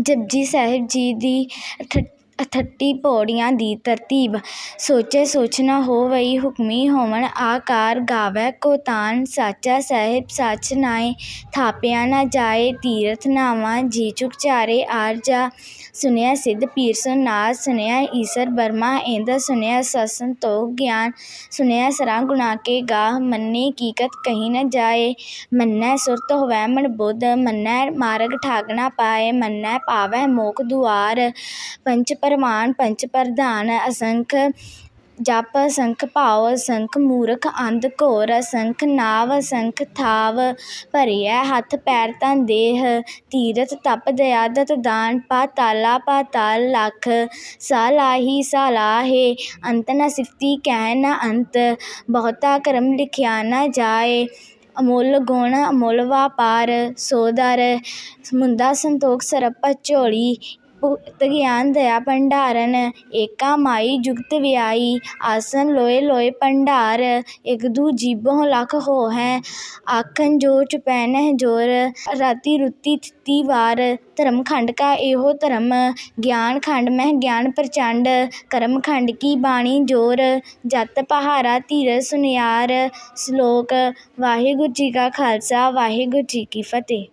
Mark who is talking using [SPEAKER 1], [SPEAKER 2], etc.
[SPEAKER 1] ਜਪਜੀ ਸਾਹਿਬ ਜੀ ਦੀ ਅਠ ਅਠੱਤੀ ਪੌੜੀਆਂ ਦੀ ਤਰਤੀਬ। ਸੋਚੈ ਸੋਚ ਨ ਹੋਵਈ ਹੁਕਮੀ ਹੋਵਨ ਆਕਾਰ ਗਾਵੈ ਕੋ ਤਾਨ ਸਾਚਾ ਸਾਹਿਬ ਸੱਚ ਨਾਏ, ਥਾਪਿਆ ਨਾ ਜਾਏ ਤੀਰਥ ਨਾਵਾ, ਜੀ ਚੁਕ ਚਾਰੇ ਆਰ ਜਾ। ਸੁਨਿਆ ਸਿੱਧ ਪੀਰ ਸੋ ਨਾਥ ਸੁਨਿਆ ਈਸਰ ਬਰਮਾ, ਇੰਦ ਸੁਨਿਆ ਸਤ ਸੰਤੋਖ ਗਿਆਨ। ਸੁਨਿਆ ਸਰਾਂ ਗੁਣਾ ਕੇ ਗਾਹ, ਮੰਨੇ ਕੀਕਤ ਕਹੀ ਨ ਜਾਏ। ਮੰਨੈ ਸੁਰਤ ਹੋਵੈ ਮਨ ਬੁੱਧ, ਮੰਨੈ ਮਾਰਗ ਠਾਗ ਨਾ ਪਾਏ, ਮੰਨੈ ਪਾਵੈ ਮੋਖ ਦੁਆਰ। ਪੰਚ ਪ੍ਰਮਾਣ ਪੰਚ ਪ੍ਰਧਾਨ ਅਸੰਖ ਜਪ ਅਸੰਖ ਭਾਵ ਅਸੰਖ ਮੂਰਖ ਅੰਧ ਘੋਰ ਅਸੰਖ ਨਾਵ ਅਸੰਖ ਥਾਵ ਭਰਿਐ ਹੱਥ ਪੈਰ ਤਨ ਦੇਹ ਤੀਰਥ ਤਪ ਦਇਆ ਦਤ ਦਾਨ ਪਾਤਾਲਾ ਪਾਤਾਲ ਲਖ ਸਾ ਲਾਹੀ ਸਾ ਲਾਹੇ ਅੰਤ ਨ ਸਿਫਤੀ ਕਹਿ ਨ ਅੰਤ ਬਹੁਤਾ ਕਰਮ ਲਿਖਿਆ ਨ ਜਾਏ ਅਮੁੱਲ ਗੁਣ ਅਮੁੱਲ ਵਾਪਾਰ ਸੋਦਰ ਮੁੰਦਾ ਸੰਤੋਖ ਸਰਪ ਝੋਲੀ ਭੁਗਤ ਗਿਆਨ ਦਇਆ ਭੰਡਾਰਨ ਏਕਾ ਮਾਈ ਜੁਗਤ ਵਿਆਈ, ਆਸਨ ਲੋਏ ਲੋਏ ਭੰਡਾਰ, ਇਕ ਦੂ ਜੀਭੋਂ ਲੱਖ ਹੋਹੈ, ਆਖਣ ਜੋਰ ਚੁਪੈ ਨਹਿ ਜੋਰ, ਰਾਤੀ ਰੁੱਤੀ ਥਿੱਤੀ ਵਾਰ, ਧਰਮ ਖੰਡ ਕਾ ਇਹੋ ਧਰਮ, ਗਿਆਨ ਖੰਡ ਮਹਿ ਗਿਆਨ ਪ੍ਰਚੰਡ, ਕਰਮ ਖੰਡ ਕੀ ਬਾਣੀ ਜੋਰ, ਜਤ ਪਹਾਰਾ ਧੀਰਜ ਸੁਨਿਆਰ, ਸ਼ਲੋਕ ਵਾਹਿਗੁਰੂ ਜੀ ਕਾ ਖਾਲਸਾ, ਵਾਹਿਗੁਰੂ ਜੀ ਕੀ ਫਤਿਹ।